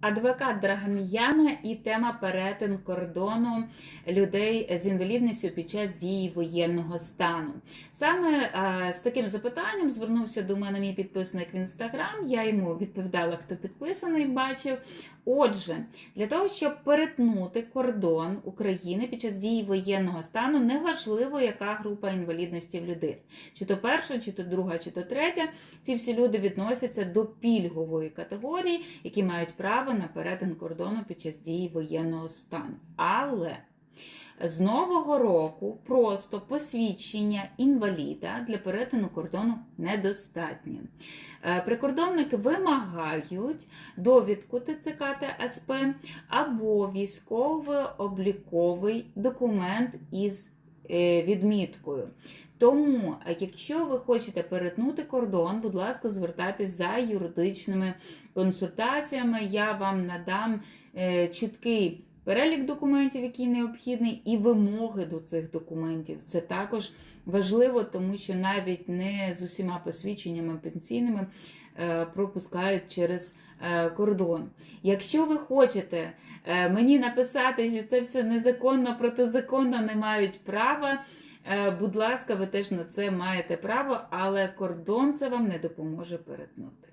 Адвокат Драгоміяна і тема перетин кордону людей з інвалідністю під час дії воєнного стану. Саме е, з таким запитанням звернувся до мене мій підписник в інстаграм. Я йому відповідала, хто підписаний, бачив. Отже, для того, щоб перетнути кордон України під час дії воєнного стану, неважливо, яка група інвалідності в людини, чи то перша, чи то друга, чи то третя. Ці всі люди відносяться до пільгової категорії, які мають право на перетин кордону під час дії воєнного стану. Але з нового року просто посвідчення інваліда для перетину кордону недостатнє. Е, Прикордонники вимагають довідку ТЦК та СП або військово-обліковий документ із відміткою. Тому, е, якщо ви хочете перетнути кордон, будь ласка, звертайтесь за юридичними консультаціями. Я вам надам е, чіткий перелік документів, який необхідний, і вимоги до цих документів. Це також важливо, тому що навіть не з усіма посвідченнями пенсійними е, пропускають через е, кордон. Якщо ви хочете е, мені написати, що це все незаконно, протизаконно не мають права. Е, Будь ласка, ви теж на це маєте право, але кордон це вам не допоможе перетнути.